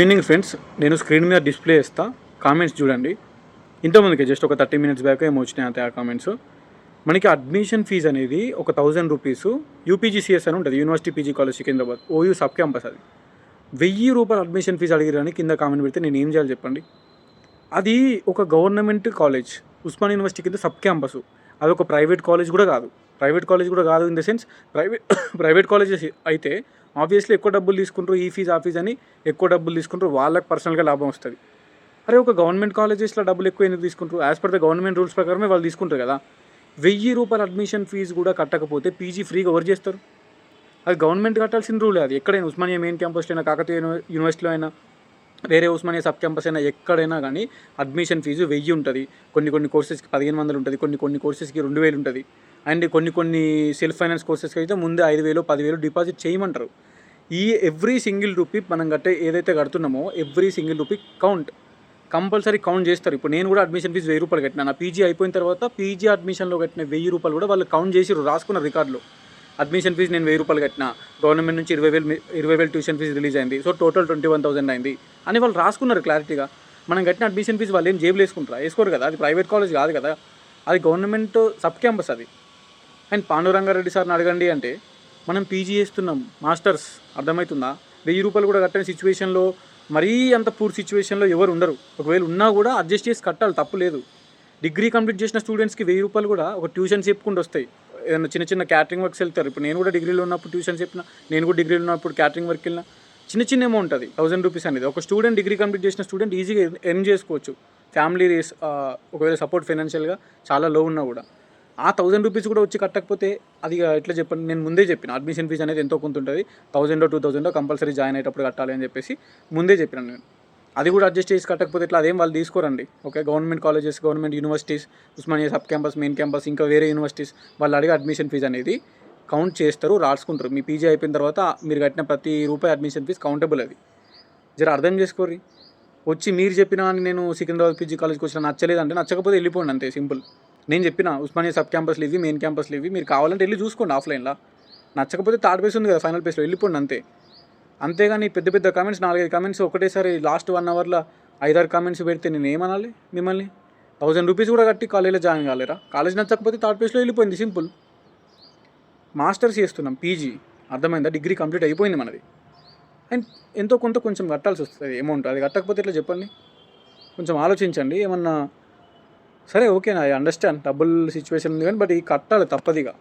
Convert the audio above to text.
Evening friends నేను screen మీద display ఇస్తా కామెంట్స్ చూడండి. ఇంతమందికి జస్ట్ ఒక థర్టీ మినిట్స్ బ్యాక్ ఏమో వచ్చినాయి అంతే ఆ కామెంట్స్ మనకి అడ్మిషన్ ఫీజు అనేది ఒక థౌజండ్ రూపీస్ యూపీజీసీఎస్ అని ఉంటుంది. University PG college Secunderabad. OU sub campus అది. వెయ్యి రూపాయలు అడ్మిషన్ ఫీజు అడిగిరని కింద కామెంట్ పెడితే నేను ఏం చేయాలి చెప్పండి? అది ఒక గవర్నమెంట్ కాలేజ్ ఉస్మాన్ యూనివర్సిటీ కింద సబ్ క్యాంపస్ అది ఒక ప్రైవేట్ కాలేజ్ కూడా కాదు. ప్రైవేట్ కాలేజ్ కూడా కాదు in the sense private private colleges అయితే ఆబ్వియస్లీ ఎక్కువ డబ్బులు తీసుకుంటారు ఈ ఫీజు ఆ ఫీజు అని ఎక్కువ డబ్బులు తీసుకుంటారు వాళ్ళకి పర్సనల్గా లాభం వస్తుంది. అరే ఒక గవర్నమెంట్ కాలేజెస్లో డబ్బులు ఎక్కువ ఎందుకు తీసుకుంటారు? As per the government rules ప్రకారమే వాళ్ళు తీసుకుంటారు కదా. వెయ్యి రూపాయల అడ్మిషన్ ఫీజు కూడా కట్టకపోతే పీజీ ఫ్రీగా ఎవరు చేస్తారు? అది గవర్నమెంట్ కట్టాల్సిన రూల్ అది. ఎక్కడైనా ఉస్మానియా మెయిన్ క్యాంపస్లో అయినా కాకతీయ యూనివర్సిటీలో అయినా వేరే ఉస్మానియా సబ్ క్యాంపస్ అయినా ఎక్కడైనా కానీ అడ్మిషన్ ఫీజు వెయ్యి ఉంటుంది. కొన్ని కొన్ని కోర్సెస్కి పదిహేను వందలు ఉంటుంది కొన్ని కొన్ని కోర్సెస్కి రెండు వేలు ఉంటుంది. అండ్ కొన్ని కొన్ని సెల్ఫ్ ఫైనాన్స్ కోర్సెస్కి అయితే ముందే ఐదు వేలు పదివేలు డిపాజిట్ చేయమంటారు. ఈ ఎవ్రీ సింగిల్ రూపీ మనం కట్టే ఏదైతే కడుతున్నామో every single rupee count. Compulsory count చేస్తారు. ఇప్పుడు నేను కూడా అడ్మిషన్ ఫీజు వెయ్యి రూపాయలు కట్టినా నా పీజీ అయిపోయిన తర్వాత పీజీ అడ్మిషన్లో కట్టిన వెయ్యి రూపాయలు కూడా వాళ్ళు కౌంట్ చేసి రాసుకున్న రికార్డులో. అడ్మిషన్ ఫీజు నేను వెయ్యి రూపాయలు కట్టిన గవర్నమెంట్ నుంచి ఇరవై వేలు ఇరవై వేలు ట్యూషన్ ఫీజు రిలీజ్ అయింది. So total twenty one thousand అయింది అని వాళ్ళు రాసుకున్నారు క్లారిటీగా. మనం కట్టిన అడ్మిషన్ ఫీజు వాళ్ళు ఏం జేబులు వేసుకుంటారా వేసుకోరు కదా. అది ప్రైవేట్ కాలేజ్ కాదు కదా. అది గవర్నమెంట్ సబ్ క్యాంపస్ అది. అండ్ పాండురంగారెడ్డి సార్ని అడగండి అంటే మనం పీజీ చేస్తున్నాం. మాస్టర్స్ అర్థమవుతుందా? వెయ్యి రూపాయలు కూడా కట్టని సిచ్యువేషన్లో మరీ అంత పూర్ సిచ్యువేషన్లో ఎవరు ఉండరు. ఒకవేళ ఉన్నా కూడా అడ్జస్ట్ చేసి కట్టాలి తప్పు లేదు. డిగ్రీ కంప్లీట్ చేసిన స్టూడెంట్స్కి వెయ్యి రూపాయలు కూడా ఒక ట్యూషన్ చెప్పుకుంటూ వస్తాయి. ఏదైనా చిన్న చిన్న క్యాటరింగ్ వర్క్స్ వెళ్తారు. ఇప్పుడు నేను కూడా డిగ్రీలో ఉన్నప్పుడు ట్యూషన్ చెప్పిన నేను కూడా డిగ్రీలో ఉన్నప్పుడు క్యాటరింగ్ వర్క్ వెళ్ళిన చిన్న చిన్న అమౌంట్ అది థౌసండ్ రూపీస్ అనేది. ఒక స్టూడెంట్ డిగ్రీ కంప్లీట్ చేసిన స్టూడెంట్ ఈజీగా ఎర్న్ చేసుకోవచ్చు. ఫ్యామిలీ రేస్ ఒకవేళ సపోర్ట్ ఫైనాన్షియల్గా చాలా లో ఉన్నా కూడా. ఆ థౌజండ్ రూపీస్ కూడా వచ్చి కట్టకపోతే అది ఇక ఎట్లా చెప్పండి నేను ముందే చెప్పిన అడ్మిషన్ ఫీజు అనేది ఎంతో కొంత ఉంటుంది. థౌజండో టూ థౌజండో కంపల్సరీ జాయిన్ అయ్యేటప్పుడు కట్టాలి అని చెప్పేసి ముందే చెప్పిన నేను. అది కూడా అడ్జస్ట్ చేసి కట్టకపోతే ఇట్లా అదేం వాళ్ళు తీసుకోరండి. Okay government colleges government universities Osmania sub campus main campus ఇంకా వేరే యూనివర్సిటీస్ వాళ్ళు అడిగే అడ్మిషన్ ఫీజు అనేది కౌంట్ చేస్తారు రాసుకుంటారు. మీ పీజీ అయిపోయిన తర్వాత మీరు కట్టిన ప్రతి రూపాయి అడ్మిషన్ ఫీజు కౌంటబుల్ అది. జర అర్థం చేసుకోర్రి. వచ్చి మీరు చెప్పినా అని నేను సికింద్రాబాద్ పీజీ కాలేజ్కి వచ్చిన నచ్చలేదు అంటే నచ్చకపోతే వెళ్ళిపోండి అంతే సింపుల్. నేను చెప్పిన ఉస్మానియా సబ్ క్యాంపస్లు ఇవి మెయిన్ క్యాంపస్లు ఇవి. మీరు కావాలంటే వెళ్ళి చూసుకోండి ఆఫ్లైన్లో. నచ్చకపోతే థర్డ్ పేస్ ఉంది కదా ఫైనల్ పేస్లో వెళ్ళిపోండి అంతే. అంతేగాని పెద్ద పెద్ద కామెంట్స్ నాలుగైదు కామెంట్స్ ఒకటేసారి లాస్ట్ వన్ అవర్లో ఐదారు కామెంట్స్ పెడితే నేను ఏమనాలి మిమ్మల్ని? థౌజండ్ రూపీస్ కూడా కట్టి కాలేజీలో జాయిన్ కాలేరా? కాలేజ్ నచ్చకపోతే థర్డ్ ప్లేస్లో వెళ్ళిపోయింది సింపుల్. మాస్టర్స్ చేస్తున్నాం పీజీ. అర్థమైందా? డిగ్రీ కంప్లీట్ అయిపోయింది మనది. అండ్ ఎంతో కొంత కొంచెం కట్టాల్సి వస్తుంది అమౌంట్ అది కట్టకపోతే ఇట్లా చెప్పండి? కొంచెం ఆలోచించండి. ఏమన్నా సరే ఓకే నా ఐ అండర్స్టాండ్. డబుల్ సిచ్యువేషన్ ఉంది కానీ బట్ ఈ కట్టాలి తప్పదిగా